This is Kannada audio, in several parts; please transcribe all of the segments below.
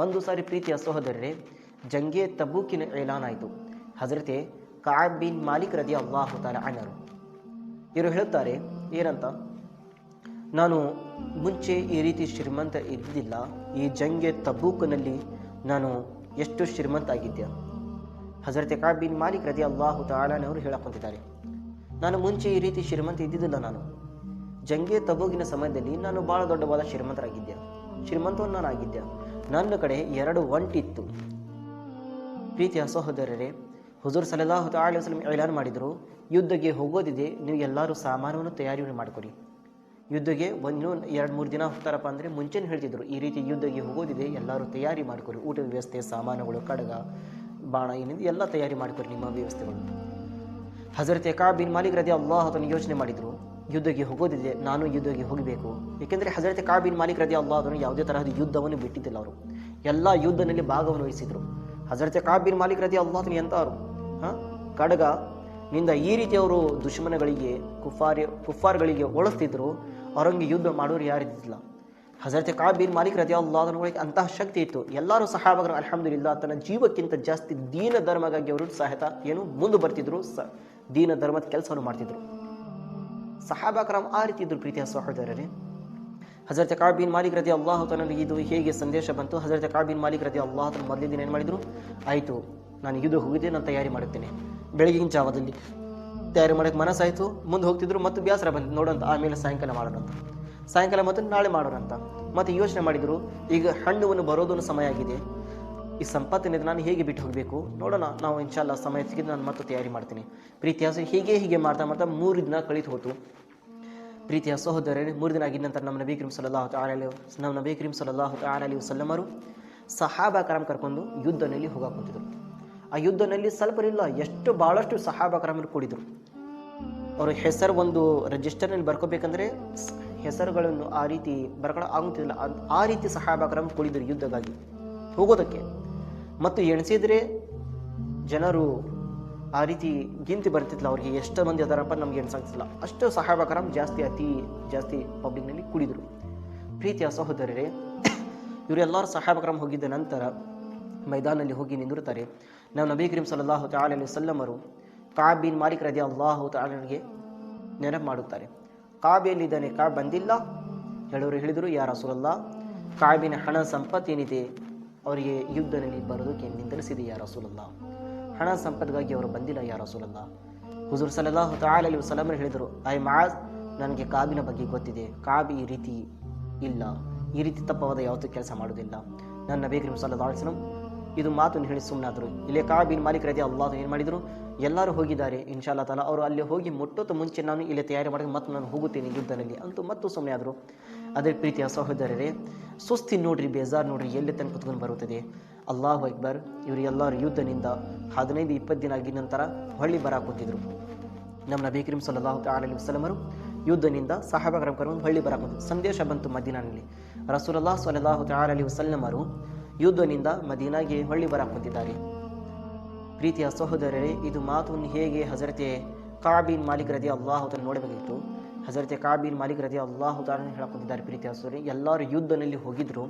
ಒಂದು ಸಾರಿ ಪ್ರೀತಿಯ ಸಹೋದರರೇ, ಜಂಗೆ ತಬೂಕಿನ ಏಲಾನಾಯಿತು ಹಜರತೆ ಕಾಬ್ ಬಿನ್ ಮಾಲಿಕ್ ರದಿ ಅಲ್ಲಾಹು ಅಣ್ಣರು ಇವರು ಹೇಳುತ್ತಾರೆ, ಏನಂತ? ನಾನು ಮುಂಚೆ ಈ ರೀತಿ ಶ್ರೀಮಂತ ಇದ್ದಿಲ್ಲ. ಈ ಜಂಗೆ ತಬೂಕ್ನಲ್ಲಿ ನಾನು ಎಷ್ಟು ಶ್ರೀಮಂತ ಆಗಿದ್ದೆ? ಹಜರತೆ ಕಾಬ್ ಬಿನ್ ಮಾಲಿಕ್ ರದಿ ಅಲ್ಲಾಹು ತಾಲನವರು ಹೇಳಕೊಂತಿದ್ದಾರೆ ನಾನು ಮುಂಚೆ ಈ ರೀತಿ ಶ್ರೀಮಂತ ಇದ್ದಿದ್ದಿಲ್ಲ ನಾನು. ಜಂಗೆ ತಬೂಗಿನ ಸಮಯದಲ್ಲಿ ನಾನು ಬಹಳ ದೊಡ್ಡವಾದ ಶ್ರೀಮಂತರಾಗಿದ್ದೆ. ಶ್ರೀಮಂತವನ್ನು ನಾನು ಆಗಿದ್ದೆ ನನ್ನ ಕಡೆ ಎರಡು ಒಂಟಿತ್ತು. ಪ್ರೀತಿಯ ಸಹೋದರರೇ, ಹುಜೂರ್ ಸಲಲ್ಲಾಹು ತಾಳಿ ವಸಲಂ ಐಲಾನ್ ಮಾಡಿದರು, ಯುದ್ಧಕ್ಕೆ ಹೋಗೋದಿದೆ, ನೀವು ಎಲ್ಲರೂ ಸಾಮಾನವನ್ನು ತಯಾರಿ ಮಾಡಿಕೊಡಿ. ಯುದ್ಧಕ್ಕೆ ಒಂದು ಎರಡು ಮೂರು ದಿನ ಹೋಗ್ತಾರಪ್ಪ ಅಂದರೆ ಮುಂಚೆನೇ ಹೇಳ್ತಿದ್ರು, ಈ ರೀತಿ ಯುದ್ಧಕ್ಕೆ ಹೋಗೋದಿದೆ, ಎಲ್ಲರೂ ತಯಾರಿ ಮಾಡಿಕೊಡಿ. ಊಟದ ವ್ಯವಸ್ಥೆ, ಸಾಮಾನುಗಳು, ಕಡಗ, ಬಾಣ, ಏನಿದೆ, ಎಲ್ಲ ತಯಾರಿ ಮಾಡಿಕೊಡಿ ನಿಮ್ಮ ವ್ಯವಸ್ಥೆಗಳು. ಹಜರತ್ ಕಾಬಿನ್ ಬಿನ್ ಮಾಲಿಕ್ ರದಿ ಅಲ್ಲಾಹ್ ಅದನ್ನು ಯೋಚನೆ ಮಾಡಿದರು ಯುದ್ಧಕ್ಕೆ ಹೋಗೋದಿದೆ, ನಾನು ಯುದ್ಧಕ್ಕೆ ಹೋಗಬೇಕು. ಏಕೆಂದರೆ ಹಜರತ್ ಕಾಬಿನ್ ಮಾಲೀಕ್ ರದಿ ಅಲ್ಲಾಹ್ ಅದನ್ನು ಯಾವುದೇ ತರಹದ ಯುದ್ಧವನ್ನು ಬಿಟ್ಟಿದ್ದಿಲ್ಲ ಅವರು. ಎಲ್ಲ ಯುದ್ಧದಲ್ಲಿ ಭಾಗವನ್ನು ವಹಿಸಿದರು. ಹಜರತ್ ಕಾಬಿನ್ ಮಾಲೀಕ್ ರದಿ ಅಲ್ಲಾದನು ಎಂತವರು ಹಾಂ? ಕಡಗ. ನಿಂದ ಈ ರೀತಿ ಅವರು ದುಶ್ಮನಗಳಿಗೆ, ಕುಫಾರಿ, ಕುಫಾರ್ಗಳಿಗೆ ಓಡಿಸ್ತಿದ್ರು ಅವರಂಗೆ ಯುದ್ಧ ಮಾಡೋರು ಯಾರಿದ್ದಿಲ್ಲ. ಹಜರತ್ ಕಾಬಿನ್ ಮಾಲೀಕ್ ರದಿ ಅಲ್ಲಾಹಗಳಿಗೆ ಅಂತಹ ಶಕ್ತಿ ಇತ್ತು. ಎಲ್ಲರೂ ಸಹಾಬಗರು ಅಲ್ಹಮ್ದುಲಿಲ್ಲ, ತನ್ನ ಜೀವಕ್ಕಿಂತ ಜಾಸ್ತಿ ದೀನ ಧರ್ಮಗಾಗಿ ಅವರು ಸಹಿತ ಏನು, ಮುಂದೆ ಬರ್ತಿದ್ರು, ಸ, ದೀನ ಧರ್ಮದ ಕೆಲಸವನ್ನು ಮಾಡ್ತಿದ್ರು. ಸಹಾಬಾಕರಾಮ್ ಆ ರೀತಿ ಇದ್ರು ಪ್ರೀತಿಯ ಸಹೋದರರೇ. ಹಜರತ್ ಕಾ ಬಿನ್ ಮಾಲಿಕ್ ರದಿ ಅಲ್ಲಾಹ್ ತನಲ್ಲಿ ಇದು ಹೇಗೆ ಸಂದೇಶ ಬಂತು? ಹಜರತ್ ಕಾ ಬಿನ್ ಮಾಲಿಕ್ ರದಿ ಅಲ್ಲಾಹ್ ತನ್ನ ಮೊದಲೇ ಏನು ಮಾಡಿದ್ರು? ಆಯಿತು, ನಾನು ಇದು ಹೋಗಿದ್ದೆ, ನಾನು ತಯಾರಿ ಮಾಡುತ್ತೇನೆ. ಬೆಳಗಿನ ಜಾವದಲ್ಲಿ ತಯಾರಿ ಮಾಡೋಕ್ಕೆ ಮನಸ್ಸಾಯಿತು, ಮುಂದೆ ಹೋಗ್ತಿದ್ರು ಮತ್ತು ಬೇಸರ ಬಂತು ನೋಡೋಂತ ಆಮೇಲೆ ಸಾಯಂಕಾಲ ಮಾಡೋಣ ಅಂತ ಸಾಯಂಕಾಲ ಮತ್ತು ನಾಳೆ ಮಾಡೋಣ ಅಂತ ಮತ್ತು ಯೋಚನೆ ಮಾಡಿದರು, ಈಗ ಹಣ್ಣುವನ್ನು ಬರೋದನ್ನು ಸಮಯ ಆಗಿದೆ. ಈ ಸಂಪತ್ತಿನಿಂದ ನಾನು ಹೇಗೆ ಬಿಟ್ಟು ಹೋಗಬೇಕು? ನೋಡೋಣ. ನಾವು ಇನ್ಶಾಲ್ಲ ಸಮಯ ಸಿಕ್ಕಿದ್ದು ನಾನು ಮತ್ತೆ ತಯಾರಿ ಮಾಡ್ತೀನಿ. ಪ್ರೀತಿಹಾಸ ಹೀಗೆ ಹೀಗೆ ಮಾಡ್ತಾ ಮಾಡ್ತಾ ಮೂರು ದಿನ ಕಳೀತು ಹೋತು. ಪ್ರೀತಿಯ ಸಹೋದರರೇ, ಮೂರು ದಿನ ಆಗಿದ ನಂತರ ನಮ್ಮ ನಬಿ ಕ್ರೀಮ್ ಸಲಲ್ಲಾಹು ತಾಲಿ ನಮ್ಮ ನಬಿ ಕ್ರೀಮ್ ಸಲಲ್ಲಾಹು ತಾಲಿ ವಸಲ್ಲಮರು ಸಹಾಬಾ ಕರಾಮ್ ಕರ್ಕೊಂಡು ಯುದ್ಧನಲ್ಲಿ ಹೋಗಾಕ್ ಕುಂತಿದ್ರು. ಆ ಯುದ್ಧನಲ್ಲಿ ಸ್ವಲ್ಪರಿಲ್ಲ ಎಷ್ಟು ಭಾಳಷ್ಟು ಸಹಾಬಾ ಕರಾಮರು ಕೂಡಿದ್ರು. ಅವರ ಹೆಸರು ಒಂದು ರಿಜಿಸ್ಟರ್ನಲ್ಲಿ ಬರ್ಕೋಬೇಕಂದ್ರೆ ಹೆಸರುಗಳನ್ನು ಆ ರೀತಿ ಬರ್ಕೊಳ್ಳೋ ಆಗುತ್ತಿಲ್ಲ. ಆ ರೀತಿ ಸಹಾಬ ಕರಮ್ ಕೂಡಿದರು ಯುದ್ಧಗಾಗಿ ಹೋಗೋದಕ್ಕೆ. ಮತ್ತು ಎಣಿಸಿದ್ರೆ ಜನರು ಆ ರೀತಿ ಗಿಂತಿ ಬರ್ತಿತ್ತು ಅವ್ರಿಗೆ ಎಷ್ಟು ಮಂದಿ ಅದಾರಪ್ಪ, ನಮ್ಗೆ ಎಣಿಸಾಗ್ತಿಲ್ಲ ಅಷ್ಟು ಸಹಾಬಾಕರಂ ಜಾಸ್ತಿ, ಅತಿ ಜಾಸ್ತಿ ಪಬ್ಲಿಕ್ನಲ್ಲಿ ಕುಡಿದರು. ಪ್ರೀತಿಯ ಸಹೋದರರೇ ಇವರೆಲ್ಲರೂ ಸಹಾಬಾಕರಂ ಹೋಗಿದ್ದ ನಂತರ ಮೈದಾನದಲ್ಲಿ ಹೋಗಿ ನಿಂದಿರುತ್ತಾರೆ. ನಾವು ನಬಿ ಕರೀಂ ಸಲಹು ತಾಲಿ ಸಲ್ಲಮರು ಕಾಬ್ ಬಿನ್ ಮಾಲಿಕ್ ರದಿ ಅಲ್ಲಾಹು ತಾಲನಿಗೆ ನೆನಪು ಮಾಡುತ್ತಾರೆ. ಕಾಬೆಯಲ್ಲಿದ್ದಾನೆ ಕಾ ಬಂದಿಲ್ಲ. ಹೇಳೋರು ಹೇಳಿದರು ಯಾರ ಸುರಲ್ಲ ಕಾಬಿನ ಹಣ ಸಂಪತ್ತೇನಿದೆ ಅವರಿಗೆ ಯುದ್ಧದಲ್ಲಿ ಬರೋದಕ್ಕೆ ನಿಂದಿರಿಸಿದೆ ಯಾರ ರಸೂಲಲ್ಲ ಹಣ ಸಂಪತ್ಗಾಗಿ ಅವರು ಬಂದಿಲ್ಲ ಯಾರ ಸುಲಲ್ಲ ಹುಜೂರ್ ಸಲಲ್ಲಾಹು ತಾಳಲಿ ವಸಲ್ಲಮರು ಹೇಳಿದರು, ಐ ಮಾಜ್, ನನಗೆ ಕಾಬಿನ ಬಗ್ಗೆ ಗೊತ್ತಿದೆ. ಕಾಬಿ ಈ ರೀತಿ ಇಲ್ಲ. ಈ ರೀತಿ ತಪ್ಪವಾದ ಯಾವತ್ತೂ ಕೆಲಸ ಮಾಡೋದಿಲ್ಲ ನನ್ನ ಸಲ್ಲಾ ಅಲಿಸ್ಲಂ ಇದು ಮಾತನ್ನು ಹೇಳಿ ಸುಮ್ಮನಾದರು ಇಲ್ಲೇ ಕಾಬಿನ ಮಾಲೀಕರದೇ ಮಾಲಿಕ್ ರದಿ ಅಲ್ಲಾಹ್ ಏನು ಮಾಡಿದರು ಎಲ್ಲರೂ ಹೋಗಿದ್ದಾರೆ. ಇನ್ಶಾಲ್ಲಾ ತಾಲ ಅವರು ಅಲ್ಲಿ ಹೋಗಿ ಮುಟ್ಟೋದು ಮುಂಚೆ ನಾನು ಇಲ್ಲಿ ತಯಾರಿ ಮಾಡಿ ಮತ್ತೆ ನಾನು ಹೋಗುತ್ತೇನೆ ಯುದ್ಧದಲ್ಲಿ ಅಂತೂ ಮತ್ತು ಸುಮ್ಮನೆ ಆದರು. ಅದೇ ಪ್ರೀತಿಯ ಸಹೋದರರೇ, ಸುಸ್ತಿ ನೋಡ್ರಿ, ಬೇಜಾರ್ ನೋಡ್ರಿ, ಎಲ್ಲಿ ತನಕ ಕುತ್ಕೊಂಡು ಬರುತ್ತದೆ? ಅಲ್ಲಾಹು ಅಕ್ಬರ್ ಇವರು ಎಲ್ಲರೂ ಯುದ್ಧನಿಂದ ಹದಿನೈದು, ಇಪ್ಪತ್ತು ದಿನ ಆಗಿದ ನಂತರ ಹೊಳ್ಳಿ ಬರ ಕೂತಿದ್ರು. ನಮ್ಮ ನಬಿ ಕರೀಂ ಸಲ್ಲಲ್ಲಾಹು ತಾಲಿ ವಸಲಮರು ಯುದ್ಧನಿಂದ ಸಹಾಬಾಗರ ಕರ್ಕೊಂಡು ಹೊಳ್ಳಿ ಬರಾಕ್ ಸಂದೇಶ ಬಂತು ಮದೀನಾನಲ್ಲಿ. ರಸೂಲಲ್ಲಾ ಸಲ್ಲಲ್ಲಾಹು ಅಲಿ ವಸಲ್ಲಮರು ಯುದ್ಧನಿಂದ ಮದೀನಾಗೆ ಹೊಳ್ಳಿ ಬರ ಕುಂತಿದ್ದಾರೆ. ಪ್ರೀತಿಯ ಸಹೋದರರೇ, ಇದು ಮಾತನ್ನು ಹೇಗೆ ಹಜರತೆ ಕಾಬಿನ್ ಮಾಲೀಕರದೇ ಅಲ್ಲಾಹುತನ ನೋಡಬೇಕಿತ್ತು ಹಜರತೆ ಕಾಬಿನ್ ಮಾಲಿಕ್ ರಜೆ ಅಲ್ಲಾಹು ತಾಲ ಹೇಳಕೊಂಡಿದ್ದಾರೆ ಪ್ರೀತಿ ಹಸೂರಿ. ಎಲ್ಲರೂ ಯುದ್ಧನಲ್ಲಿ ಹೋಗಿದ್ರು.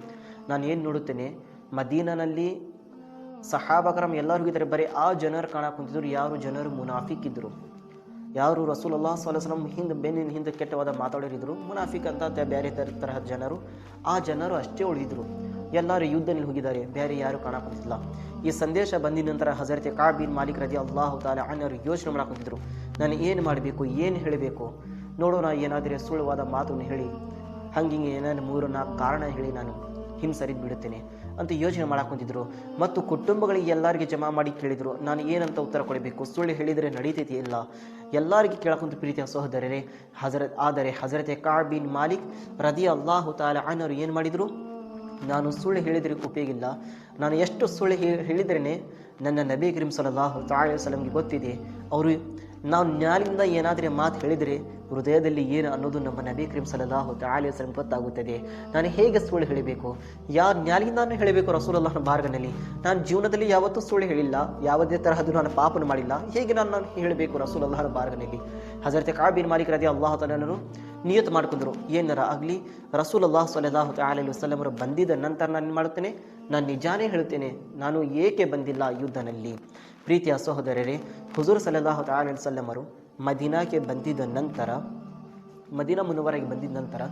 ನಾನು ಏನು ನೋಡುತ್ತೇನೆ? ಮದೀನನಲ್ಲಿ ಸಹಾಬಕರಂ ಎಲ್ಲರೂ ಹೋಗಿದ್ದಾರೆ. ಬರೀ ಆ ಜನರು ಕಾಣಕ್ ಕುಂತಿದ್ರು. ಯಾರು ಜನರು ಮುನಾಫಿಕ್ ಇದ್ದರು ಯಾರು ರಸೂಲಲ್ಲಾ ಸಲಸಲಂ ಹಿಂದೆ ಬೆನ್ನಿನ ಹಿಂದೆ ಕೆಟ್ಟವಾದ ಮಾತಾಡೋರಿದ್ರು ಮುನಾಫಿಕ್ ಅಂತ ಬೇರೆ ತರ ತರಹದ ಜನರು. ಆ ಜನರು ಅಷ್ಟೇ ಉಳಿದಿದ್ರು ಎಲ್ಲರೂ ಯುದ್ಧದಲ್ಲಿ ಹೋಗಿದ್ದಾರೆ. ಬೇರೆ ಯಾರು ಕಾಣಕೊಂತಿಲ್ಲ ಈ ಸಂದೇಶ ಬಂದಿದ ನಂತರ ಹಜರತೆ ಕಾಬಿನ್ ಮಾಲೀಕ್ ರಜಿ ಅಲ್ಲಾಹು ತಾಲ ಅನ್ನೋರು ಯೋಚನೆ ಮಾಡಾಕೊಂತಿದ್ರು ನಾನು ಏನು ಮಾಡಬೇಕು? ಏನು ಹೇಳಬೇಕು? ನೋಡೋಣ, ಏನಾದರೆ ಸುಳ್ಳುವಾದ ಮಾತನ್ನು ಹೇಳಿ. ಹಂಗಿಂಗೆ ಏನಾದ್ರು ಮೂರು ನಾಲ್ಕು ಕಾರಣ ಹೇಳಿ ನಾನು ಹಿಂಸರಿದ್ ಬಿಡುತ್ತೇನೆ ಅಂತ ಯೋಚನೆ ಮಾಡಾಕೊಂತಿದ್ರು ಮತ್ತು ಕುಟುಂಬಗಳಿಗೆ ಎಲ್ಲರಿಗೆ ಜಮಾ ಮಾಡಿ ಕೇಳಿದ್ರು. ನಾನು ಏನಂತ ಉತ್ತರ ಕೊಡಬೇಕು? ಸುಳ್ಳು ಹೇಳಿದರೆ ನಡೀತೈತಿ ಇಲ್ಲ? ಎಲ್ಲರಿಗೆ ಕೇಳಕೊಂತ ಪ್ರೀತಿಯ ಸಹೋದರರೇ ಹಜರತ್ ಆದರೆ ಹಜರತೆ ಬಿನ್ ಮಾಲಿಕ್ ರದಿ ಅಲ್ಲಾಹು ತಾಲ ಅನ್ನೋರು ಏನು ಮಾಡಿದರು? ನಾನು ಸುಳ್ಳು ಹೇಳಿದರೆ ಉಪಯೋಗಿಲ್ಲ. ನಾನು ಎಷ್ಟು ಸುಳ್ಳು ಹೇಳಿದ್ರೇ ನನ್ನ ನಬಿ ಕರೀಂ ಸಲಲ್ಲಾಹು ತಾಯಿ ಸಲಂಗೆ ಗೊತ್ತಿದೆ. ಅವರು ನಾವು ನ್ಯಾಯದಿಂದ ಏನಾದರೆ ಮಾತು ಹೇಳಿದರೆ? ಹೃದಯದಲ್ಲಿ ಏನು ಅನ್ನೋದು ನಮ್ಮ ನಬಿ ಕ್ರೀಮ್ ಸಲಲ್ಲಾಹು ತಾಲಿ ವಸಲಂ ಗೊತ್ತಾಗುತ್ತದೆ. ನಾನು ಹೇಗೆ ಸುಳ್ಳು ಹೇಳಬೇಕು? ಯಾವ ನ್ಯಾಲಿಂದಾನು ಹೇಳಬೇಕು ರಸೂಲಲ್ಲಾಹನ ಮಾರ್ಗನಲ್ಲಿ ನಾನು ಜೀವನದಲ್ಲಿ ಯಾವತ್ತೂ ಸುಳ್ಳು ಹೇಳಿಲ್ಲ, ಯಾವುದೇ ತರಹದ್ದು ನಾನು ಪಾಪನ ಮಾಡಿಲ್ಲ. ಹೇಗೆ ನಾನು ನಾನು ಹೇಳಬೇಕು ರಸೂಲಲ್ಲಾಹನ ಮಾರ್ಗನಲ್ಲಿ ಹಜರತೆ ಕಾಬಿನ್ ಮಾಲಿಕ್ ರದಿ ಅಲ್ಲಾಹ ತಲನು ನಿಯತ್ ಮಾಡ್ಕೊಂಡ್ರು. ಏನಾರ ಆಗಲಿ? ರಸೂಲ್ ಅಲ್ಲಾಹ್ ಸಲಲ್ಲಾಹು ತಾಲಿ ವಸಲ್ಲಮರು ಬಂದಿದ್ದ ನಂತರ ನಾನು ಮಾಡುತ್ತೇನೆ? ನಾನು ನಿಜಾನೇ ಹೇಳುತ್ತೇನೆ, ನಾನು ಏಕೆ ಬಂದಿಲ್ಲ ಯುದ್ಧನಲ್ಲಿ? ಪ್ರೀತಿಯ ಸಹೋದರರೇ, ಹುಜೂರ್ ಸಲಲ್ಲಾಹು ತಾಲಿ ವಸಲ್ಲಮರು ಮದೀನಾಕ್ಕೆ ಬಂದಿದ್ದ ನಂತರ, ಮದೀನಾ ಮುನವರಾಗಿ ಬಂದಿದ್ದ ನಂತರ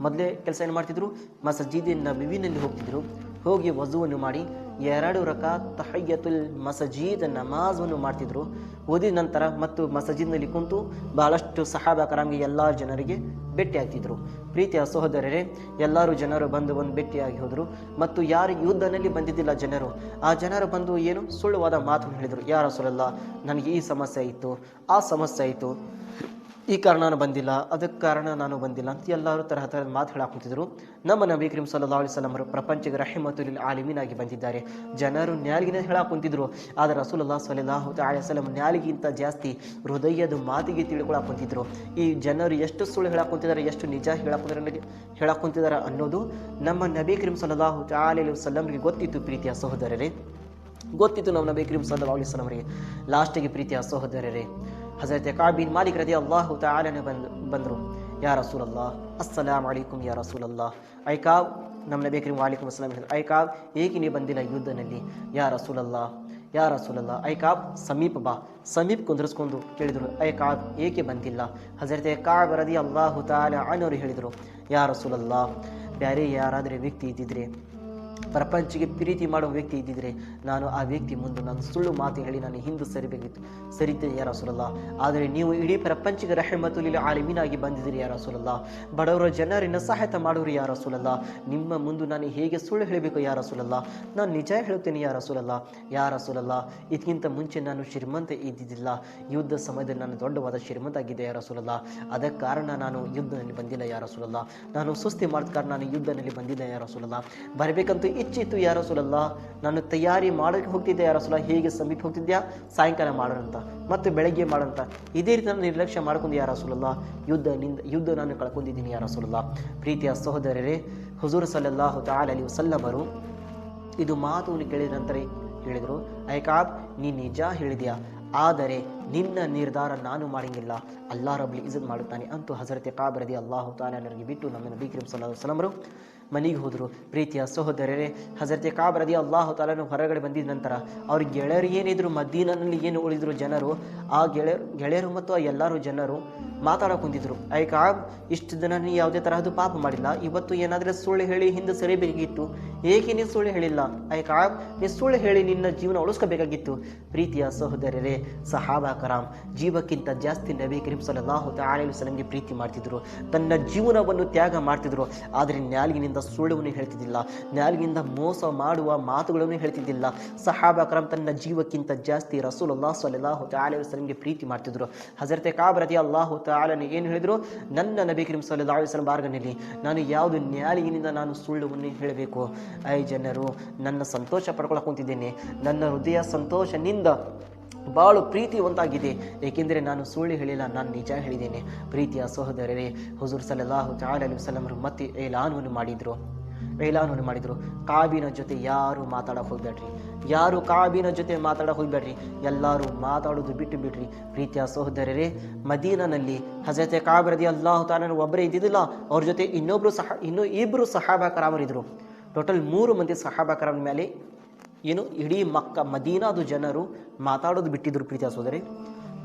ಮೊದಲೇ ಕೆಲಸ ಏನು ಮಾಡ್ತಿದ್ರು? ಮಸಜೀದಿನ ನಬಿವಿನಲ್ಲಿ ಹೋಗ್ತಿದ್ರು. ಹೋಗಿ ವಜುವನ್ನು ಮಾಡಿ ಎರಡು ರಕ ತಹಯ್ಯತುಲ್ ಮಸಜೀದ್ ನಮಾಜನ್ನು ಮಾಡ್ತಿದ್ರು. ಓದಿದ ನಂತರ ಮತ್ತು ಮಸಜಿದ್ನಲ್ಲಿ ಕುಂತು ಬಹಳಷ್ಟು ಸಹಾಬ ಕರಾಮ್ಗೆ ಎಲ್ಲ ಜನರಿಗೆ ಭೇಟಿ ಆಗ್ತಿದ್ರು. ಪ್ರೀತಿಯ ಸಹೋದರರೇ, ಎಲ್ಲರೂ ಜನರು ಬಂದು ಬಂದು ಭೇಟಿಯಾಗಿ ಹೋದರು. ಮತ್ತು ಯಾರು ಯುದ್ಧನಲ್ಲಿ ಬಂದಿದ್ದಿಲ್ಲ ಜನರು, ಆ ಜನರು ಬಂದು ಏನು ಸುಳ್ಳುವಾದ ಮಾತು ಹೇಳಿದರು. ಯಾರ ಸುರಲ್ಲ ನನಗೆ ಈ ಸಮಸ್ಯೆ ಇತ್ತು, ಆ ಸಮಸ್ಯೆ ಆಯಿತು ಈ ಕಾರಣ ಬಂದಿಲ್ಲ, ಅದಕ್ಕೆ ಕಾರಣ ನಾನು ಬಂದಿಲ್ಲ ಅಂತ ಎಲ್ಲರೂ ತರಹ ತರಹದ ಮಾತು ಹೇಳಾಕುತ್ತಿದ್ದರು ನಮ್ಮ ನಬಿ ಕ್ರೀಮ್ ಸಲ್ಲಾ ಅವರು ಪ್ರಪಂಚಕ್ಕೆ ರಹಿಮತುಲಿಲ್ ಆಲಿಮಿನಾಗಿ ಬಂದಿದ್ದಾರೆ. ಜನರು ನ್ಯಾಲಿಗಿನ ಹೇಳಾಕುಂತಿದ್ರು ಆದರೆ ರಸೂಲಲ್ಲಾ ಅಲಿ ಸಲಮ್ ನ್ಯಾಲಿಗಿಂತ ಜಾಸ್ತಿ ಹೃದಯದ ಮಾತಿಗೆ ತಿಳ್ಕೊಳಾಕುಂತಿದ್ರು ಈ ಜನರು ಎಷ್ಟು ಸುಳ್ಳು ಹೇಳಾಕುಂತಿದ್ದಾರೆ ಎಷ್ಟು ನಿಜ ಹೇಳಾಕುಂತಿದ್ದಾರೆ ಹೇಳಾಕುಂತಿದ್ದಾರೆ ಅನ್ನೋದು ನಮ್ಮ ನಬಿ ಕ್ರೀಮ್ ಸಲ್ಲಾಹು ಅಲಿ ಸಲಮ್ಗೆ ಗೊತ್ತಿತ್ತು ಪ್ರೀತಿಯ ಸಹೋದರರೇ. ಗೊತ್ತಿತ್ತು ನಮ್ಮ ನಬಿ ಕ್ರೀಮ್ ಸಲ್ಲಾ ಅಲಿಸ್ಲಾಮರಿಗೆ ಲಾಸ್ಟಿಗೆ ಪ್ರೀತಿಯ ಸಹೋದರರೇ. ಹಜರತ್ ಕಾಬಿನ್ ಮಾಲಿಕ್ ರದಿ ಅಲ್ಲಾಹು ತಾಲನೆ ಬಂದು, ಬಂದರು. ಯಾ ರಸೂಲಲ್ಲಾ ಅಸ್ಸಲಾಮ್ ಅಲೈಕುಮ್ ಯಾ ರಸೂಲಲ್ಲಾ ಐಕಾಬ್ ನಮ್ಮ ನಬಿ ಕರೀಂ ವಾಲಿಕುಮ್ ಅಸ್ಲಾಂ ಐಕಾಬ್ ಏಕೆ ನೀ ಬಂದಿಲ್ಲ ಯುದ್ಧನಲ್ಲಿ ಯಾ ರಸೂಲಲ್ಲಾ ಯಾ ರಸೂಲಲ್ಲ ಐಕಾಬ್ ಸಮೀಪ ಬಾ. ಸಮೀಪ ಕುಂದರ್ಸ್ಕೊಂಡು ಕೇಳಿದರು. ಐಕಾಬ್ ಏಕೆ ಬಂದಿಲ್ಲ? ಹಜರತೆ ಕಾಬ್ ರದಿ ಅಲ್ಲಾಹು ತಾಲ ಅನ್ನೋರು ಹೇಳಿದರು. ಯಾ ರಸೂಲಲ್ಲಾ ಬೇರೆ ಯಾರಾದರೆ ವ್ಯಕ್ತಿ ಇದ್ದಿದ್ರೆ ಪ್ರಪಂಚಕ್ಕೆ ಪ್ರೀತಿ ಮಾಡುವ ವ್ಯಕ್ತಿ ಇದ್ದಿದ್ರೆ ನಾನು ಆ ವ್ಯಕ್ತಿ ಮುಂದೆ ನಾನು ಸುಳ್ಳು ಮಾತು ಹೇಳಿ ನಾನು ಹಿಂದೆ ಸರಿಬೇಕಿತ್ತು. ಸರಿತೇನೆ ಯಾರ ರಸೂಲಲ್ಲ ಆದರೆ ನೀವು ಇಡೀ ಪ್ರಪಂಚಕ್ಕೆ ಇಲ್ಲಿ ಆಲಿಮೀನಾಗಿ ಬಂದಿದ್ದೀರಿ ಯಾರ ರಸೂಲಲ್ಲ ಬಡವರ ಜನರನ್ನು ಸಹಾಯತ ಮಾಡೋರು ಯಾರ ರಸೂಲಲ್ಲ ನಿಮ್ಮ ಮುಂದೆ ನಾನು ಹೇಗೆ ಸುಳ್ಳು ಹೇಳಬೇಕು ಯಾರ ರಸೂಲಲ್ಲ ನಾನು ನಿಜ ಹೇಳುತ್ತೇನೆ ಯಾರ ರಸೂಲಲ್ಲ ಯಾರ ರಸೂಲಲ್ಲ ಇದಕ್ಕಿಂತ ಮುಂಚೆ ನಾನು ಶ್ರೀಮಂತ ಇದ್ದಿದ್ದಿಲ್ಲ. ಯುದ್ಧ ಸಮಯದಲ್ಲಿ ನಾನು ದೊಡ್ಡವಾದ ಶ್ರೀಮಂತ ಆಗಿದ್ದೆ ಯಾರ ರಸೂಲಲ್ಲ ಅದಕ್ಕೆ ಕಾರಣ ನಾನು ಯುದ್ಧದಲ್ಲಿ ಬಂದಿಲ್ಲ ಯಾರ ರಸೂಲಲ್ಲ ನಾನು ಸುಸ್ತಿ ಮಾಡಿದ ಕಾರಣ ನಾನು ಯುದ್ಧದಲ್ಲಿ ಬಂದಿಲ್ಲ ಯಾರ ರಸೂಲಲ್ಲ ಬರಬೇಕಂತೂ ಇಚ್ಛಿತ್ತು ಯಾರ ಸುಲಲ್ಲ ನಾನು ತಯಾರಿ ಮಾಡೋಕ್ಕೆ ಹೋಗ್ತಿದ್ದೆ ಯಾರ ಸುಲ ಹೇಗೆ ಸಮೀಪ ಹೋಗ್ತಿದ್ಯಾ? ಸಾಯಂಕಾಲ ಮಾಡೋಣಂತ ಮತ್ತು ಬೆಳಗ್ಗೆ ಮಾಡೋಂತ ಇದೇ ರೀತಿ ನಾನು ನಿರ್ಲಕ್ಷ್ಯ ಮಾಡ್ಕೊಂಡು ಯಾರ ಸುಲಲ್ಲ ಯುದ್ಧ ನಿಂದ, ಯುದ್ಧ ನಾನು ಕಳ್ಕೊಂಡಿದ್ದೀನಿ ಯಾರ ಸುಲಲ್ಲ ಪ್ರೀತಿಯ ಸಹೋದರರೇ, ಹುಜೂರ್ ಸಲ್ಲಲ್ಲಾಹು ತಾಲ ಅಲಿ ಸಲ್ಲಬರು ಇದು ಮಾತು ಕೇಳಿದ ನಂತರ ಹೇಳಿದರು ಐಕಾಬ್ ನೀ ನಿಜ ಹೇಳಿದ್ಯಾ? ಆದರೆ ನಿನ್ನ ನಿರ್ಧಾರ ನಾನು ಮಾಡಂಗಿಲ್ಲ. ಅಲ್ಲಾ ರಬ್ಲಿ ಮಾಡುತ್ತಾನೆ ಅಂತೂ ಹಜರತೆ ಕಾಬರದಿ ಅಲ್ಲಾಹು ತಾಲ ನನಗೆ ಬಿಟ್ಟು ನಮ್ಮ ನಬಿ ಕರೀಂ ಸಲ್ಲಾ ಮನೆಗೆ ಹೋದರು. ಪ್ರೀತಿಯ ಸಹೋದರರೇ, ಹಜರತೆ ಕಾಬರದಿ ಅಲ್ಲಾಹು ತಾಲನು ಹೊರಗಡೆ ಬಂದಿದ ನಂತರ ಅವ್ರ ಗೆಳೆಯರು ಏನಿದ್ರು ಮದ್ದೀನಲ್ಲಿ ಏನು ಉಳಿದ್ರು ಜನರು, ಆ ಗೆಳೆಯರು ಗೆಳೆಯರು ಮತ್ತು ಆ ಎಲ್ಲರೂ ಜನರು ಮಾತಾಡೋ ಕುಂತಿದ್ರು. ಐ ಕಾಬ್, ಇಷ್ಟು ದಿನ ನೀ ಯಾವುದೇ ತರಹದ್ದು ಪಾಪ ಮಾಡಿಲ್ಲ. ಇವತ್ತು ಏನಾದರೂ ಸುಳ್ಳು ಹೇಳಿ ಹಿಂದೆ ಸರಿಬೇಕಿತ್ತು. ಏಕೆ ನೀನು ಸುಳ್ಳು ಹೇಳಿಲ್ಲ? ಐ ಕಾಬ್, ನೀ ಸುಳ್ಳು ಹೇಳಿ ನಿನ್ನ ಜೀವನ ಉಳಿಸ್ಕೋಬೇಕಾಗಿತ್ತು. ಪ್ರೀತಿಯ ಸಹೋದರರೇ, ಸಹಾಬಾ ಕರಾಮ್ ಜೀವಕ್ಕಿಂತ ಜಾಸ್ತಿ ನಬಿ ಕರೀಂ ಸಲ್ಲಲ್ಲಾಹು ತಾಲಿ ಸಲಂಗೆ ಪ್ರೀತಿ ಮಾಡ್ತಿದ್ರು. ತನ್ನ ಜೀವನವನ್ನು ತ್ಯಾಗ ಮಾಡ್ತಿದ್ರು. ಆದರೆ ನ್ಯಾಲ್ಗಿನಿಂದ ಸುಳ್ಳುವನ್ನು ಹೇಳ್ತಿದ್ದಿಲ್ಲ ನಾಲ್ಗಿಂದ ಮೋಸ ಮಾಡುವ ಮಾತುಗಳನ್ನು ಹೇಳ್ತಿದ್ದಿಲ್ಲ. ಸಹಾಬ ಅಕ್ರಮ್ ತನ್ನ ಜೀವಕ್ಕಿಂತ ಜಾಸ್ತಿ ರಸೂಲ್ ಅಲ್ಲಾಹ್ ಸಲ್ಲಾಹು ತಾಲಿ ವಸಲಂಗೆ ಪ್ರೀತಿ ಮಾಡ್ತಿದ್ರು. ಹಜರತೆ ಕಾಬ್ರತಿ ಅಲ್ಲಾಹು ತಾಲನು ಏನು ಹೇಳಿದ್ರು? ನನ್ನ ನಬಿ ಕರೀಂ ಸಲ್ಲಾ ವಸಲಂ ಬಾರ್ಗನಲ್ಲಿ ನಾನು ಯಾವುದು ನ್ಯಾಲಿಗಿನಿಂದ ನಾನು ಸುಳ್ಳುವನ್ನು ಹೇಳಬೇಕು? ಐ ಜನರು, ನನ್ನ ಸಂತೋಷ ಪಡ್ಕೊಳ್ಳೋಕೆ ಕುಂತಿದ್ದೇನೆ. ನನ್ನ ಹೃದಯ ಸಂತೋಷನಿಂದ ಬಾಳು ಪ್ರೀತಿವಂತಾಗಿದೆ ಏಕೆಂದರೆ ನಾನು ಸುಳ್ಳು ಹೇಳಿಲ್ಲ, ನಾನು ನಿಜ ಹೇಳಿದ್ದೇನೆ. ಪ್ರೀತಿಯ ಸಹೋದರರೇ, ಹುಜೂರ್ ಸಲ್ಲಲ್ಲಾಹು ಅಲಿ ಸಲಮರು ಮತ್ತೆ ಏಲಾನವನ್ನು ಮಾಡಿದರು. ಏಲಾನವನ್ನು ಮಾಡಿದರು. ಕಾಬಿನ ಜೊತೆ ಯಾರು ಮಾತಾಡೋಕೆ ಹೋಗ್ಬೇಡ್ರಿ. ಯಾರು ಕಾಬಿನ ಜೊತೆ ಮಾತಾಡೋಕೆ ಹೋಗ್ಬೇಡ್ರಿ. ಎಲ್ಲರೂ ಮಾತಾಡೋದು ಬಿಟ್ಟು ಬಿಡ್ರಿ. ಪ್ರೀತಿಯ ಸಹೋದರರೇ, ಮದೀನನಲ್ಲಿ ಹಜರತೆ ಕಾಬ್ರದಿ ಅಲ್ಲಾಹು ತಾಲನು ಒಬ್ಬರೇ ಇದ್ದಿದ್ದಿಲ್ಲ. ಅವ್ರ ಜೊತೆ ಇನ್ನೊಬ್ರು ಸಹ, ಇನ್ನೂ ಇಬ್ಬರು ಸಹಾಬಾಕರಾಮರಿದ್ರು ಟೋಟಲ್ ಮೂರು ಮಂದಿ ಸಹಾಬಕರ ಮೇಲೆ ಏನು? ಇಡೀ ಮಕ್ಕ, ಮದೀನಾದು ಜನರು ಮಾತಾಡೋದು ಬಿಟ್ಟಿದ್ರು ಪ್ರೀತಿಯ ಸೋದರಿ.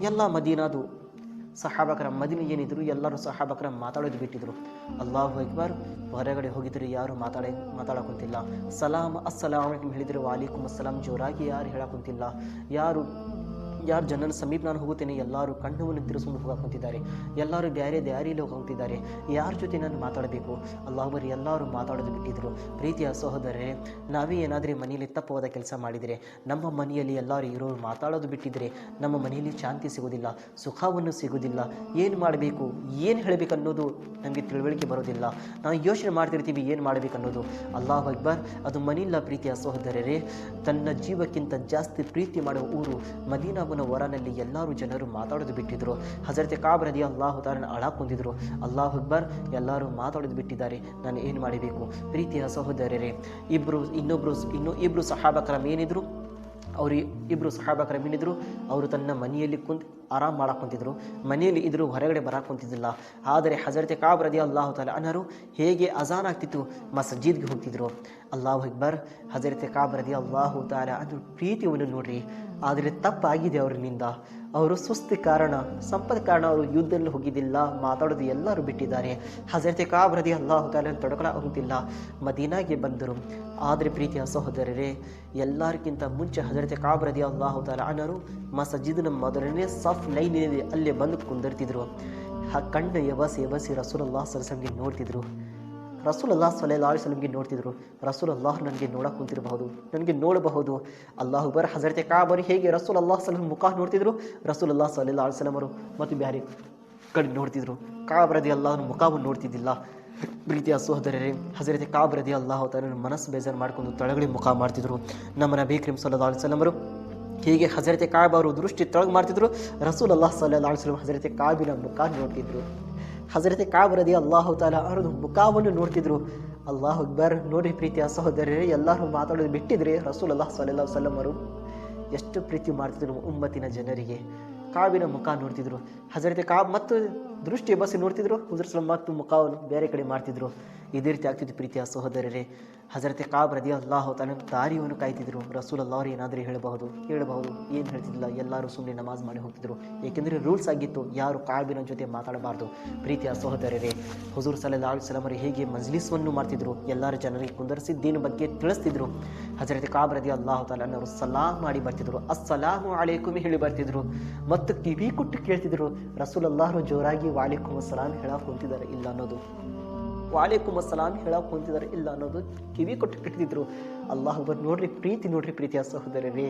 ಎಲ್ಲ ಮದೀನಾದು ಸಹಾಬಕರ ಮದಿನ ಏನಿದ್ರು, ಎಲ್ಲರೂ ಸಹಾಬಕರ ಮಾತಾಡೋದು ಬಿಟ್ಟಿದ್ರು. ಅಲ್ಲಾಹು ಅಕ್ಬರ್, ಹೊರಗಡೆ ಹೋಗಿದ್ರು ಯಾರು ಮಾತಾಡ, ಮಾತಾಡಕುಂತಿಲ್ಲ. ಸಲಾಮ್, ಅಸ್ಸಲಾಮ್ ಹೇಳಿದ್ರು ವಾಲಿಕುಮ್ ಅಸ್ಸಲಾಂ ಜೋರಾಗಿ ಯಾರು ಹೇಳಕುಂತಿಲ್ಲ. ಯಾರು ಯಾರು ಜನನ ಸಮೀಪ ನಾನು ಹೋಗುತ್ತೇನೆ, ಎಲ್ಲರೂ ಕಣ್ಣುವನ್ನು ತಿರುಸ್ಕೊಂಡು ಹೋಗಕ್ಕೆ ಕುಂತಿದ್ದಾರೆ. ಎಲ್ಲರೂ ಬೇರೆ ದಾರಿಯಲ್ಲಿ ಹೋಗ್ತಿದ್ದಾರೆ ಯಾರ ಜೊತೆ ನಾನು ಮಾತಾಡಬೇಕು? ಅಲ್ಲಾಹಬರಿ ಎಲ್ಲರೂ ಮಾತಾಡೋದು ಬಿಟ್ಟಿದ್ರು. ಪ್ರೀತಿಯ ಸಹೋದರರೆ, ನಾವೇ ಏನಾದರೂ ಮನೆಯಲ್ಲಿ ತಪ್ಪವಾದ ಕೆಲಸ ಮಾಡಿದರೆ, ನಮ್ಮ ಮನೆಯಲ್ಲಿ ಎಲ್ಲರೂ ಇರೋರು ಮಾತಾಡೋದು ಬಿಟ್ಟಿದ್ರೆ, ನಮ್ಮ ಮನೆಯಲ್ಲಿ ಶಾಂತಿ ಸಿಗೋದಿಲ್ಲ, ಸುಖವನ್ನು ಸಿಗೋದಿಲ್ಲ. ಏನು ಮಾಡಬೇಕು? ಏನು ಹೇಳಬೇಕು ಅನ್ನೋದು ನಮಗೆ ತಿಳುವಳಿಕೆ ಬರೋದಿಲ್ಲ. ನಾವು ಯೋಚನೆ ಮಾಡ್ತಿರ್ತೀವಿ, ಏನು ಮಾಡಬೇಕು ಅನ್ನೋದು. ಅಲ್ಲಾಹ್ ಅಕ್ಬರ್, ಅದು ಮನಿಲ್ಲ ಪ್ರೀತಿಯ ಸಹೋದರರೇ, ತನ್ನ ಜೀವಕ್ಕಿಂತ ಜಾಸ್ತಿ ಪ್ರೀತಿ ಮಾಡುವ ಊರು ಮದೀನಾವನ್ನು ಮುನವರನಲ್ಲಿ ಎಲ್ಲರೂ ಜನರು ಮಾತಾಡೋದು ಬಿಟ್ಟಿದ್ರು. ಹಜರತೆ ಕಾಬ್ ನದಿ ಅಲ್ಲಾಹು ತಾರನ ಅಳ ಕುಂದಿದ್ರು ಅಲ್ಲಾಹು ಅಕ್ಬರ್ ಎಲ್ಲರೂ ಮಾತಾಡೋದು ಬಿಟ್ಟಿದ್ದಾರೆ. ನಾನು ಏನು ಮಾಡಬೇಕು? ಪ್ರೀತಿಯ ಸಹೋದರರೇ ಇಬ್ಬರು ಇನ್ನೊಬ್ಬರು ಇನ್ನೂ ಇಬ್ಬರು ಸಹಾಬಕರಂ ಏನಿದ್ರು? ಅವರು ಇಬ್ಬರು ಸಹಾಬಕರಂ ಏನಿದ್ರು? ಅವರು ತನ್ನ ಮನೆಯಲ್ಲಿ ಕುಂತು ಆರಾಮ್ ಮಾಡಾಕೊಂತಿದ್ರು ಕುಂತಿದ್ರು ಮನೆಯಲ್ಲಿ ಇದ್ರು, ಹೊರಗಡೆ ಬರಾಕೊಂತಿದ್ದಿಲ್ಲ ಕುಂತಿದ್ದಿಲ್ಲ ಆದರೆ ಹಜರತೆ ಕಾಬ್ ರದಿ ಅಲ್ಲಾಹು ತಾಲ ಅನರು ಹೇಗೆ ಅಜಾನ್ ಆಗ್ತಿತ್ತು? ಮಸಜೀದ್ಗೆ ಹೋಗ್ತಿದ್ರು. ಅಲ್ಲಾಹು ಅಕ್ಬರ್, ಹಜರತೆ ಕಾಬ್ ರದಿ ಅಲ್ಲಾಹು ತಾಲ ಪ್ರೀತಿ ಪ್ರೀತಿಯನ್ನು ನೋಡ್ರಿ. ಆದರೆ ತಪ್ಪಾಗಿದೆ ಅವರಿಂದ ಅವರು ಸುಸ್ತಿ ಕಾರಣ, ಸಂಪದ ಕಾರಣ ಅವರು ಯುದ್ಧದಲ್ಲಿ ಹೋಗಿದ್ದಿಲ್ಲ, ಮಾತಾಡೋದು ಎಲ್ಲರೂ ಬಿಟ್ಟಿದ್ದಾರೆ. ಹಜರತೆ ಕಾಬ್ರದಿ ಅಲ್ಲಾಹು ತಾಲ ತೊಡಕಲ ಹೋಗುತ್ತಿಲ್ಲ ಮದೀನಾಗೆ ಬಂದರು. ಆದರೆ ಪ್ರೀತಿಯ ಸಹೋದರರೇ ಎಲ್ಲರಿಗಿಂತ ಮುಂಚೆ ಹಜರತೆ ಕಾಬ್ರದಿ ಅಲ್ಲಾಹು ತಾಲ ಅನರು ಮಸಜಿದ್ನ ಮೊದಲನೇ ಸಫ್ ಲೈನಿನಲ್ಲಿ ಅಲ್ಲೇ ಬಂದು ಕುಂದಿರ್ತಿದ್ರು. ಕಣ್ಣು ಎಬಸಿ ಎಬಸಿ ರಸೂಲಲ್ಲಾಹ್ ಸಲಸಂಗೆ ನೋಡ್ತಿದ್ರು. ರಸೂಲ್ ಅಲ್ಲಾಹ್ ಸಲಹ್ ಸಲಮ್ಗೆ ನೋಡ್ತಿದ್ರು. ರಸೂಲ್ ಅಲ್ಲಾಹ್ ನನಗೆ ನೋಡಕ್ಕೆ ಕುಂತಿರಬಹುದು, ನನಗೆ ನೋಡಬಹುದು. ಅಲ್ಲಾಹ್ ಬರ್ ಹಜರತೆ ಕಾಬರಿ ಹೇಗೆ ರಸೂಲ್ ಅಲ್ಲಾಹ್ ಸಲಮ್ ಮುಖ ನೋಡ್ತಿದ್ರು? ರಸೂಲ್ ಅಲ್ಲಾಹ್ ಸಲಹ್ ಅವರು ಮತ್ತು ಬ್ಯಾರಿ ಕಡೆ ನೋಡ್ತಿದ್ರು. ಕಾಬ್ರದಿ ಅಲ್ಲಾಹನ ಮುಖವನ್ನು ನೋಡ್ತಿದ್ದಿಲ್ಲ. ಪ್ರೀತಿಯ ಸಹೋದರರೇ ಹಜರತೆ ಕಾಬರದಿ ಅಲ್ಲಾಹ್ ತನ್ನ ಮನಸ್ಸು ಬೇಜಾರು ಮಾಡ್ಕೊಂಡು ತಳಗಡೆ ಮುಖ ಮಾಡ್ತಿದ್ರು. ನಮ್ಮ ನಬಿ ಕ್ರೀಮ್ ಸಲ್ಲಾ ಸಲಮರು ಹೀಗೆ ಹಜರತೆ ಕಾಬ್ ಅವರು ದೃಷ್ಟಿ ತೊಳಗೆ ಮಾಡ್ತಿದ್ರು? ರಸೂಲ್ ಅಲ್ಲಾಹ್ ಸಲ್ಲಾ ಸಲಮ್ ಹಜರತೆ ಕಾಬಿನ ಮುಖ ನೋಡ್ತಿದ್ರು. ಹಜರತೆ ಕಾಬ್ ರದಿ ಅಲ್ಲಾಹು ತಾಲ ಅವರದು ಮುಖವನ್ನು ನೋಡ್ತಿದ್ರು. ಅಲ್ಲಾಹ್ ಅಕ್ಬರ್, ನೋಡಿ ಪ್ರೀತಿಯ ಸಹೋದರರೇ ಎಲ್ಲರೂ ಮಾತಾಡೋದು ಬಿಟ್ಟಿದ್ರೆ ರಸೂಲ್ ಅಲ್ಲಾಹ್ ಸಲಹ್ ವಸಲ್ಲಂ ಅವರು ಎಷ್ಟು ಪ್ರೀತಿ ಮಾಡ್ತಿದ್ರು ಉಮ್ಮತ್ತಿನ ಜನರಿಗೆ. ಕಾವಿನ ಮುಖ ನೋಡ್ತಿದ್ರು. ಹಜರತೆ ಕಾಬ್ ಮತ್ತು ದೃಷ್ಟಿ ಬಸಿ ನೋಡ್ತಿದ್ರು, ಹುಜರ್ ಮತ್ತು ಮುಖಾವನ್ನು ಬೇರೆ ಕಡೆ ಮಾಡ್ತಿದ್ರು. ಇದೇ ರೀತಿ ಆಗ್ತಿದ್ದು ಪ್ರೀತಿಯ ಸಹೋದರರೇ. ಹಜರತೆ ಕಾಬ್ ರದಿ ಅಲ್ಲಾಹು ತನ್ನ ದಾರಿಯನ್ನು ಕಾಯ್ತಿದ್ರು. ರಸೂಲ್ ಅಲ್ಲಾವ್ರು ಏನಾದರೂ ಹೇಳಬಹುದು ಹೇಳಬಹುದು ಏನು ಹೇಳ್ತಿದ್ದಿಲ್ಲ, ಎಲ್ಲರೂ ಸುಮ್ಮನೆ ನಮಾಜ್ ಮಾಡಿ ಹೋಗ್ತಿದ್ರು. ಏಕೆಂದರೆ ರೂಲ್ಸ್ ಆಗಿತ್ತು, ಯಾರು ಕಾಬಿನ ಜೊತೆ ಮಾತಾಡಬಾರ್ದು. ಪ್ರೀತಿಯ ಸಹೋದರರೇ, ಹುಜೂರ್ ಸಲಹಾ ಸಲಮರು ಹೇಗೆ ಮಜ್ಲಿಸ್ವನ್ನು ಮಾಡ್ತಿದ್ರು, ಎಲ್ಲರ ಜನರಿಗೆ ಕುಂದರಿಸಿ ದೀನ ಬಗ್ಗೆ ತಿಳಿಸ್ತಿದ್ರು. ಹಜರತ್ ಕಾಬ್ ರದಿ ಅಲ್ಲಾಹು ತಾಲನವರು ಸಲಾಮ್ ಮಾಡಿ ಬರ್ತಿದ್ರು. ಅಸ್ಸಲಾಮು ಅಲೇಕುಮ್ ಹೇಳಿ ಬರ್ತಿದ್ರು. ಮತ್ತು ಕಿವಿ ಕೊಟ್ಟು ಕೇಳ್ತಿದ್ರು ರಸೂಲ್ ಅಲ್ಲಾಹರು ಜೋರಾಗಿ ವಾಲೇಕುಮ್ ಸಲಾಮ್ ಹೇಳಕ್ಕೆ ಕುಂತಿದ್ದಾರೆ, ಇಲ್ಲ ಅನ್ನೋದು. ವಾಲೇಕುಮ್ ಸಲಾನ್ ಹೇಳಕ್ಕೆ ಕುಂತಿದ್ದಾರೆ, ಇಲ್ಲ ಅನ್ನೋದು ಕಿವಿ ಕೊಟ್ಟು ಕಟ್ಟಿದ್ರು. ಅಲ್ಲಾಹ್ ನೋಡ್ರಿ, ಪ್ರೀತಿ, ನೋಡ್ರಿ ಪ್ರೀತಿಯ ಸಹೋದರರೇ.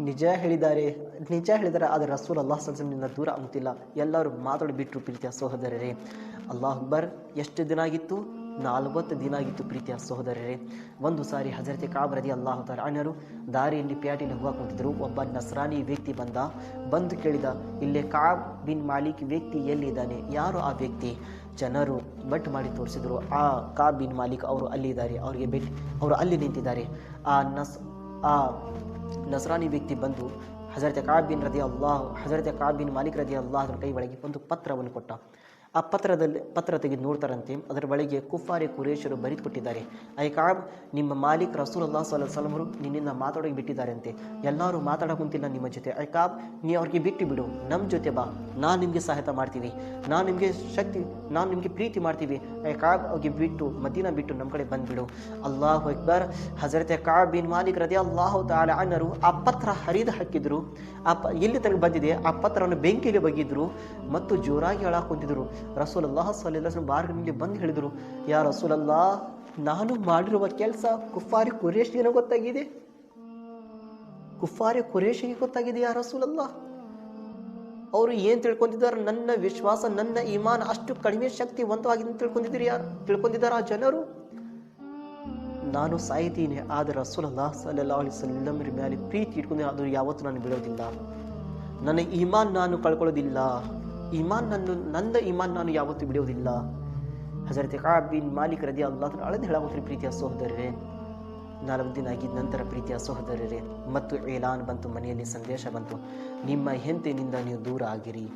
ನಿಜ ಹೇಳಿದ್ದಾರೆ ನಿಜ ಹೇಳಿದ್ದಾರೆ, ಆದರೆ ರಸೂಲ್ ಅಲ್ಲಾಹ್ ಸಲ್ಸಮ್ನಿಂದ ದೂರ ಆಗುತ್ತಿಲ್ಲ ಎಲ್ಲರೂ ಮಾತಾಡಿ ಬಿಟ್ಟರು ಪ್ರೀತಿಯ ಸಹೋದರರೇ. ಅಲ್ಲಾಹ್ ಅಕ್ಬರ್, ಎಷ್ಟು ದಿನ ಆಗಿತ್ತು? ನಾಲ್ವತ್ತು ದಿನ ಆಗಿತ್ತು ಪ್ರೀತಿಯ ಸಹೋದರರೇ. ಒಂದು ಸಾರಿ ಹಜರತೆ ಕಾಬ್ ಅಲ್ಲಾಹು ತಾರ ಅಣ್ಣರು ದಾರಿಯಲ್ಲಿ ಪ್ಯಾಟಿನ ಹೋಗ ಕುಂತಿದ್ರು ಒಬ್ಬ ನಸ್ರಾನಿ ವ್ಯಕ್ತಿ ಬಂದ. ಬಂದು ಕೇಳಿದ, ಇಲ್ಲೇ ಕಾಬ್ ಬಿನ್ ಮಾಲಿಕ್ ವ್ಯಕ್ತಿ ಎಲ್ಲಿದ್ದಾನೆ? ಯಾರು ಆ ವ್ಯಕ್ತಿ? ಜನರು ಬಟ್ ಮಾಡಿ ತೋರಿಸಿದ್ರು, ಆ ಕಾಬ್ ಬಿನ್ ಮಾಲಿಕ್ ಅವರು ಅಲ್ಲಿದ್ದಾರೆ ಅವರಿಗೆ ಭೇಟಿ, ಅವರು ಅಲ್ಲಿ ನಿಂತಿದ್ದಾರೆ. ಆ ನಸ್, ಆ ನಸ್ರಾನಿ ವ್ಯಕ್ತಿ ಬಂದು ಹಜರತೆ ಕಾಬ್ ಬಿನ್ ರದಿ ಅಲ್ಲಾಹ್ ಹಜರತೆ ಕಾಬ್ ಬಿನ್ ಮಾಲಿಕ್ ರದಿ ಅಲ್ಲಾಹ್ ಕೈ ಒಳಗೆ ಒಂದು ಪತ್ರವನ್ನು ಕೊಟ್ಟ. ಆ ಪತ್ರದಲ್ಲಿ ಪತ್ರ ತೆಗೆದು ನೋಡ್ತಾರಂತೆ. ಅದರ ಬಳಿಗೆ ಕುಫಾರಿ ಕುರೇಶರು ಬರೆದು ಕೊಟ್ಟಿದ್ದಾರೆ ಐ ಕಾಬ್ ನಿಮ್ಮ ಮಾಲೀಕ್ ರಸೂಲ್ ಅಲ್ಲಾ ಸಲ ಸಲಮರು ನಿನ್ನಿಂದ ಮಾತಾಡೋಕೆ ಬಿಟ್ಟಿದ್ದಾರಂತೆ. ಎಲ್ಲರೂ ಮಾತಾಡೋಕುಂತಿಲ್ಲ ನಿಮ್ಮ ಜೊತೆ. ಐ ಕಾಬ್ ನೀ ಅವ್ರಿಗೆ ಬಿಟ್ಟು ಬಿಡು. ನಮ್ಮ ಜೊತೆ ಬಾ. ನಾನು ನಿಮಗೆ ಸಹಾಯತ ಮಾಡ್ತೀವಿ. ನಾನು ನಿಮಗೆ ಶಕ್ತಿ, ನಾನು ನಿಮಗೆ ಪ್ರೀತಿ ಮಾಡ್ತೀವಿ. ಐ ಕಾಬ್ ಅವ್ರಿಗೆ ಬಿಟ್ಟು, ಮದೀನ ಬಿಟ್ಟು ನಮ್ಮ ಕಡೆ ಬಂದುಬಿಡು. ಅಲ್ಲಾಹು ಅಕ್ಬರ್. ಹಜರತೆ ಕಾಬ್ ಬಿನ್ ಮಾಲೀಕ್ ರದಿ ಅಲ್ಲಾಹು ತಾಲ ಅನ್ನರು ಆ ಪತ್ರ ಹರಿದು ಹಾಕಿದ್ರು. ಆ ಪ, ಎಲ್ಲಿ ತನಕ ಬಂದಿದೆ? ಆ ಪತ್ರವನ್ನು ಬೆಂಕಿಗೆ ಬಗ್ಗಿದ್ರು ಮತ್ತು ಜೋರಾಗಿ ಅಳಾಕೊಂಡಿದ್ರು ರಸೂಲ್ ಅಲ್ಲಾಹ ಸಲ್ಲ ಮಾರ್ಗದಲ್ಲಿ ಬಂದು ಹೇಳಿದರು, ಯಾ ರಸೂಲ್ ಅಲ್ಲಾ ನಾನು ಮಾಡಿರುವ ಕೆಲಸ ಕುಫಾರಿ ಕುರೇಶಿಗೆ ಗೊತ್ತಾಗಿದೆ? ಕುಫಾರಿ ಕುರೇಶಿಗೆ ಗೊತ್ತಾಗಿದೆ, ಯಾ ರಸೂಲ್ ಅಲ್ಲಾ ಅವರು ಏನು ತಿಳ್ಕೊಂಡಿದ್ದಾರೆ? ನನ್ನ ವಿಶ್ವಾಸ, ನನ್ನ ಇಮಾನ್ ಅಷ್ಟು ಕಡಿಮೆ ಶಕ್ತಿವಂತವಾಗಿದೆ ಅಂತ ತಿಳ್ಕೊಂಡಿದ್ದೀರಿ ಯಾರು? ತಿಳ್ಕೊಂಡಿದ್ದಾರೆ ಆ ಜನರು? ನಾನು ಸಾಯ್ತೀನಿ, ಆದರೆ ರಸೂಲಲ್ಲ ಸಲ್ಲ ಅಲಿ ಸಲ್ಲಮ್ರ ಮೇಲೆ ಪ್ರೀತಿ ಇಟ್ಕೊಂಡು ಅದು ಯಾವತ್ತೂ ನಾನು ಬಿಡೋದಿಲ್ಲ ನನ್ನ ಇಮಾನ್ ನಾನು ಕಳ್ಕೊಳ್ಳೋದಿಲ್ಲ. ಇಮಾನ್ ನನ್ನ ನನ್ನ ಇಮಾನ್ ನಾನು ಯಾವತ್ತೂ ಬಿಡೋದಿಲ್ಲ ಹಜರತ್ ಕಾಬಿನ್ ಮಾಲೀಕ್ ರದಿ ಅಲ್ಲಾಹ್ ಅಳದು ಹೇಳಾಗುತ್ತೀರಿ ಪ್ರೀತಿಯ ಸಹೋದರರೇ ನಾಲ್ಕು ದಿನ ಆಗಿದ ನಂತರ ಪ್ರೀತಿಯ ಸಹೋದರರೇ ಮತ್ತು ಏಲಾನ್ ಬಂತು, ಮನೆಯಲ್ಲಿ ಸಂದೇಶ ಬಂತು, ನಿಮ್ಮ ಹೆಂತಿನಿಂದ ನೀವು ದೂರ ಆಗಿರಿ.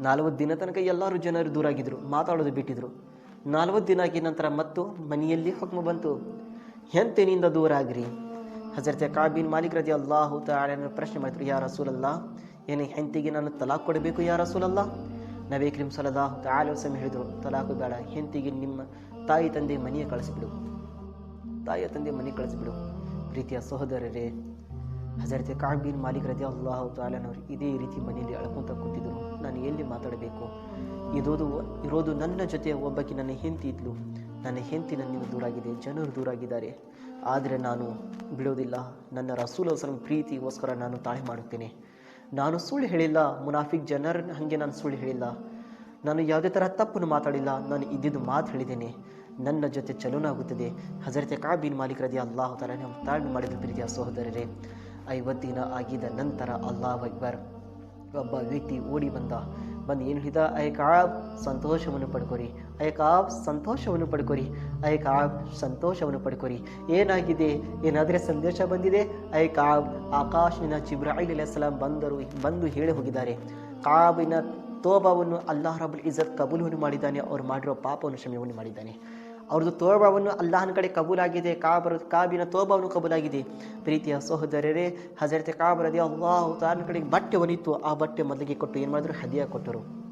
ನಾಲ್ವತ್ತು ದಿನ ತನಕ ಎಲ್ಲರೂ ಜನರು ದೂರ ಆಗಿದ್ರು, ಮಾತಾಡೋದು ಬಿಟ್ಟಿದ್ರು. ನಾಲ್ವತ್ತು ದಿನ ಆಗಿದ ನಂತರ ಮತ್ತು ಮನೆಯಲ್ಲಿ ಹುಕ್ಮ ಬಂತು ಹೆಂತಿನಿಂದ ದೂರ ಆಗಿರಿ. ಹಜರತೆ ಕಾಬಿನ್ ಮಾಲಿಕ್ ರದಿ ಅಲ್ಲಾಹುತ ಪ್ರಶ್ನೆ ಮಾಡಿದ್ರು ಯಾರ ರಸೂಲಲ್ಲ ಏನು ಹೆಂಡತಿಗೆ ನಾನು ತಲಾಖ್ ಕೊಡಬೇಕು ಯಾರ ರಸೂಲಲ್ಲ ನವೇ ಕ್ರೀಮ್ ಸಲದ ತಾಲ ವಸಮ್ ಹೇಳಿದರು, ತಲಾಕು ಬೇಡ, ಹೆಂಡತಿಗೆ ನಿಮ್ಮ ತಾಯಿ ತಂದೆ ಮನೆಯ ಕಳಿಸಿಬಿಡು. ತಾಯಿಯ ತಂದೆ ಮನೆ ಕಳಿಸಿಬಿಡು. ಪ್ರೀತಿಯ ಸಹೋದರರೇ, ಹಜರತೆ ಕಾಬಿನ್ ಮಾಲಿಕ್ ರಜೆ ಅಲ್ಲಾಹು ತಾಲನವರು ಇದೇ ರೀತಿ ಮನೆಯಲ್ಲಿ ಅಳ್ಕೊಂತ ಕೂತಿದ್ರು. ನಾನು ಎಲ್ಲಿ ಮಾತಾಡಬೇಕು? ಇರೋದು ಇರೋದು ನನ್ನ ಜೊತೆ ಒಬ್ಬಕ್ಕೆ ನನ್ನ ಹೆಂಡತಿ ಇದ್ಲು. ನನ್ನ ಹೆಂಡತಿ ನನ್ನಿಂದ ದೂರಾಗಿದೆ ಜನರು ದೂರಾಗಿದ್ದಾರೆ ಆದರೆ ನಾನು ಬಿಡೋದಿಲ್ಲ. ನನ್ನ ರಸೂಲ್ ಪ್ರೀತಿಗೋಸ್ಕರ ನಾನು ತಾಳೆ ಮಾಡುತ್ತೇನೆ. ನಾನು ಸುಳ್ಳು ಹೇಳಿಲ್ಲ, ಮುನಾಫಿಕ್ ಜನರ ಹಾಗೆ ನಾನು ಸುಳ್ಳು ಹೇಳಿಲ್ಲ. ನಾನು ಯಾವುದೇ ಥರ ತಪ್ಪನ್ನು ಮಾತಾಡಿಲ್ಲ, ನಾನು ಇದ್ದಿದ್ದು ಮಾತು ಹೇಳಿದ್ದೇನೆ. ನನ್ನ ಜೊತೆ ಚಲೋನಾಗುತ್ತದೆ ಹಜರತೆ ಕಾಬಿನ್ ಮಾಲಿಕ್ ರದಿ ಅಲ್ಲಾಹು ತಾಲ ತಾಳ್ಮೆ ಮಾಡಿದ ಪ್ರೀತಿಯ ಸಹೋದರರೇ. ಐವತ್ತು ದಿನ ಆಗಿದ ನಂತರ ಅಲ್ಲಾಹ್ ಅಕ್ಬರ್ ಒಬ್ಬ ವ್ಯಕ್ತಿ ಓಡಿ ಬಂದ. ಬಂದು ಏನು ಹೇಳಿದ? ಐ ಕಾಬ್ ಸಂತೋಷವನ್ನು ಪಡ್ಕೊರಿ. ಐ ಕಾಬ್ ಸಂತೋಷವನ್ನು ಪಡ್ಕೊರಿ. ಐ ಕಾಬ್ ಸಂತೋಷವನ್ನು ಪಡ್ಕೊರಿ. ಏನಾಗಿದೆ? ಏನಾದರೆ ಸಂದೇಶ ಬಂದಿದೆ? ಐ ಕಾಬ್ ಆಕಾಶಿನ ಚಿಬ್ರಾಯಿಲ್ ಸಲಾಂ ಬಂದರು, ಬಂದು ಹೇಳಿ ಹೋಗಿದ್ದಾರೆ. ಕಾಬಿನ ತೋಬಾವನ್ನು ಅಲ್ಲಾಹ ರಬುಲ್ ಇಜ್ಜತ್ ಕಬೂಲವನ್ನು ಮಾಡಿದ್ದಾನೆ. ಅವ್ರು ಮಾಡಿರೋ ಪಾಪವನ್ನು ಕ್ಷಮೆಯನ್ನು ಮಾಡಿದ್ದಾನೆ. ಅವ್ರದ್ದು ತೋಬಾವನ್ನು ಅಲ್ಲಾಹನ ಕಡೆ ಕಬೂಲಾಗಿದೆ, ಕಾಬರ, ಕಾಬಿನ ತೋಬಾವನ್ನು ಕಬೂಲಾಗಿದೆ. ಪ್ರೀತಿಯ ಸಹೋದರರೇ, ಹಜರತೆ ಕಾಬರದೇ ಅಲ್ಲಾಹು ತಾನ ಕಡೆಗೆ ಬಟ್ಟೆ ಒಲಿತು ಆ ಬಟ್ಟೆ ಮೊದಲಿಗೆ ಕೊಟ್ಟು ಏನು ಮಾಡಿದ್ರು? ಹದಿಯ ಕೊಟ್ಟರು.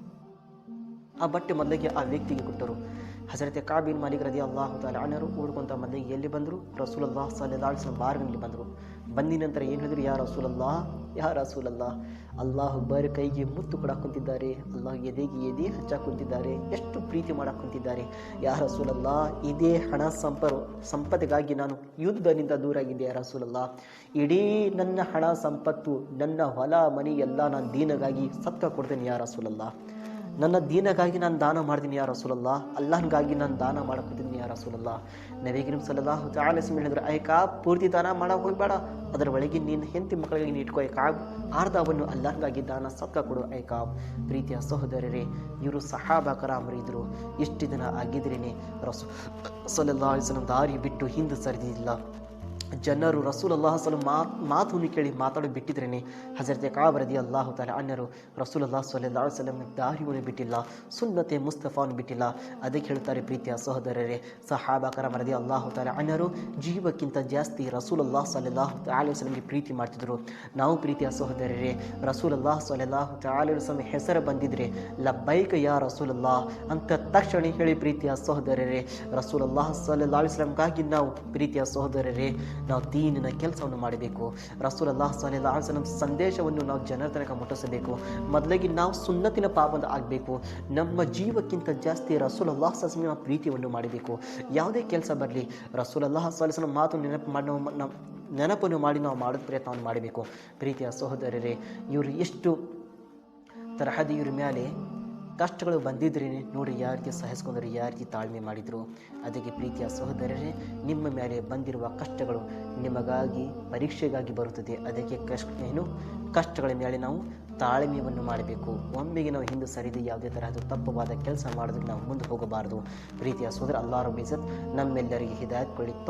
ಆ ಬಟ್ಟೆ ಮೊದಲಿಗೆ ಆ ವ್ಯಕ್ತಿಗೆ ಕೊಟ್ಟರು. ಹಜರತೆ ಕಾಬಿನ್ ಮಾಲಿಕ್ ರದಿ ಅಲ್ಲಾಹು ತಾಲ ಅನರು ಮೊದಲಿಗೆ ಎಲ್ಲಿ ಬಂದರು? ರಸೂಲ್ ಅಲ್ಲಾಹ್ ಸಲ್ಲಾಹ್ ಬಾರ್ಗಿನಲ್ಲಿ ಬಂದರು. ಬಂದಿನ ನಂತರ ಏನು ಹೇಳಿದ್ರು? ಯಾ ರಸೂಲ್ ಅಲ್ಲಾಹ್ ಯಾ ರಸೂಲ್ ಅಲ್ಲಾಹ್ ಬರ್ ಕೈಗೆ ಮುತ್ತು ಕೊಡ ಕುಂತಿದ್ದಾರೆ ಅಲ್ಲಾಹ್ ಎದೆಗೆ ಎದೆ ಹಚ್ಚಾಕ್ ಕುಂತಿದ್ದಾರೆ ಎಷ್ಟು ಪ್ರೀತಿ ಮಾಡಕ್ಕೆ ಕುಂತಿದ್ದಾರೆ ಯಾ ರಸೂಲಲ್ಲಾಹ್, ಇದೇ ಹಣ ಸಂಪ ಸಂಪತ್ತಿಗಾಗಿ ನಾನು ಯುದ್ಧದಿಂದ ದೂರಾಗಿದ್ದೆ ಯಾ ರಸೂಲಲ್ಲಾಹ್. ಇಡೀ ನನ್ನ ಹಣ ಸಂಪತ್ತು, ನನ್ನ ಹೊಲ, ಮನೆ ಎಲ್ಲ ನಾನು ದೀನಗಾಗಿ ಸತ್ಕ ಕೊಡ್ತೇನೆ ಯಾ ರಸೂಲಲ್ಲ ನನ್ನ ದೀನಗಾಗಿ ನಾನು ದಾನ ಮಾಡ್ತೀನಿ ಯಾರು ರಸೂಲಲ್ಲ ಅಲ್ಲಾಹನ್ಗಾಗಿ ನಾನು ದಾನ ಮಾಡಕ್ಕೋತೀನಿ ಯಾರು ರಸೂಲಲ್ಲ ನವೀಗಿನ ಸಲಲ್ಲಾಹು ತಾಲಸಿಮ್ ಹೇಳಿದ್ರೆ ಐ ಕಾಬ್ ಪೂರ್ತಿ ದಾನ ಮಾಡಕ್ಕೆ ಹೋಗ್ಬೇಡ. ಅದರ ಒಳಗೆ ನೀನು ಹೆಂಡತಿ ಮಕ್ಕಳಿಗೆ ನೀನು ಇಟ್ಕೋ ಐ ಕಾಬ್ ಆರ್ಧವನ್ನು ಅಲ್ಲಾಹನ್ಗಾಗಿ ದಾನ ಸತ್ಕ ಕೊಡು ಐ ಕಾಬ್ ಪ್ರೀತಿಯ ಸಹೋದರರೇ, ಇವರು ಸಹಾಬಕರಾಮರು ಇದ್ರು ಇಷ್ಟು ದಿನ ಆಗಿದ್ರೇನೆ ರಸೂ ಸಲಲ್ಲಾ ಅಲಿಸ್ಲಂ ದಾರಿ ಬಿಟ್ಟು ಹಿಂದೆ ಸರಿದಿಲ್ಲ. ಜನರು ರಸೂಲ್ ಅಲ್ಲಾಹ ಸಲ ಮಾತು ಮಾತನ್ನು ಕೇಳಿ ಮಾತಾಡಿ ಬಿಟ್ಟಿದ್ರೇನೆ? ಹಜರತೆ ಕಾಬರದಿ ಅಲ್ಲಾಹು ತಾಲ ಅಣ್ಣರು ರಸೂಲ್ ಅಲ್ಲಾಹ ಸಲ್ಲಾ ಸಲಂ ದಾರಿಯನ್ನು ಬಿಟ್ಟಿಲ್ಲ, ಸುನ್ನತೆ ಮುಸ್ತಫಾನ್ ಬಿಟ್ಟಿಲ್ಲ. ಅದಕ್ಕೆ ಹೇಳ್ತಾರೆ ಪ್ರೀತಿಯ ಸಹೋದರರೇ ಸಹಾಬಾಕರ ಮರದಿ ಅಲ್ಲಾಹು ತಾಲ ಅಣ್ಣರು ಜೀವಕ್ಕಿಂತ ಜಾಸ್ತಿ ರಸೂಲ್ ಅಲ್ಲಾಹ್ ಸಲ್ಲಾಹು ತಾಲಿ ವಸಲಂಗೆ ಪ್ರೀತಿ ಮಾಡ್ತಿದ್ರು. ನಾವು ಪ್ರೀತಿಯ ಸಹೋದರರೇ ರಸೂಲ್ ಅಲ್ಲಾಹ್ ಸಲ್ಲಾಹು ತಾಲಿ ವಸಲಂ ಹೆಸರು ಬಂದಿದ್ರೆ ಲಬ್ಬೈಕ ಯಾ ರಸೂಲ್ ಅಲ್ಲಾಹ್ ಅಂತ ತಕ್ಷಣ ಹೇಳಿ ಪ್ರೀತಿಯ ಸಹೋದರರೇ ರಸೂಲ್ ಅಲ್ಲಾಹ ಸಲ್ಲಾ ಅಲಿಸ್ಲಾಮ್ಗಾಗಿ ನಾವು ಪ್ರೀತಿಯ ಸಹೋದರರೇ. ನಾವು ದೀನಿನ ಕೆಲಸವನ್ನು ಮಾಡಬೇಕು. ರಸೂಲ್ ಅಲ್ಲಾಹ್ ಸಲ್ಲಾ ಸಲಂ ಸಂದೇಶವನ್ನು ನಾವು ಜನರ ತನಕ ಮುಟ್ಟಿಸಬೇಕು. ಮೊದಲಿಗೆ ನಾವು ಸುನ್ನತಿನ ಪಾಪದ ಆಗಬೇಕು. ನಮ್ಮ ಜೀವಕ್ಕಿಂತ ಜಾಸ್ತಿ ರಸೂಲ್ ಅಲ್ಲಾಹ್ ಸಸ್ಮಿನ ಪ್ರೀತಿಯನ್ನು ಮಾಡಬೇಕು. ಯಾವುದೇ ಕೆಲಸ ಬರಲಿ ರಸೂಲ್ ಅಲ್ಲಾಹ್ ಸಲ್ಲಿಸಿನ ಮಾತು ನೆನಪು ಮಾಡಿ ನೆನಪನ್ನು ಮಾಡಿ ನಾವು ಮಾಡೋದು ಪ್ರಯತ್ನವನ್ನು ಮಾಡಬೇಕು. ಪ್ರೀತಿಯ ಸಹೋದರರೇ, ಇವರು ಎಷ್ಟು ತರಹದ ಇವ್ರ ಮೇಲೆ ಕಷ್ಟಗಳು ಬಂದಿದ್ರೆ ನೋಡಿ ಯಾವ ರೀತಿ ಸಹಿಸ್ಕೊಂಡ್ರು ಯಾವ ರೀತಿ ತಾಳ್ಮೆ ಮಾಡಿದರು. ಅದಕ್ಕೆ ಪ್ರೀತಿಯ ಸಹೋದರರೇ, ನಿಮ್ಮ ಮೇಲೆ ಬಂದಿರುವ ಕಷ್ಟಗಳು ನಿಮಗಾಗಿ ಪರೀಕ್ಷೆಗಾಗಿ ಬರುತ್ತದೆ. ಅದಕ್ಕೆ ಕಷ್ಟ ಏನು? ಕಷ್ಟಗಳ ಮೇಲೆ ನಾವು ತಾಳ್ಮೆಯನ್ನು ಮಾಡಬೇಕು. ಒಮ್ಮೆಗೆ ನಾವು ಹಿಂದೆ ಸರಿದು ಯಾವುದೇ ತರಹದ ತಪ್ಪವಾದ ಕೆಲಸ ಮಾಡೋದಕ್ಕೆ ನಾವು ಮುಂದೆ ಹೋಗಬಾರದು. ಪ್ರೀತಿಯ ಸೋದರ ಅಲ್ಲಾರು ರಬ್ಬ್ ನಮ್ಮೆಲ್ಲರಿಗೆ ಹಿದಾಯತ್ ಕೊಡಿ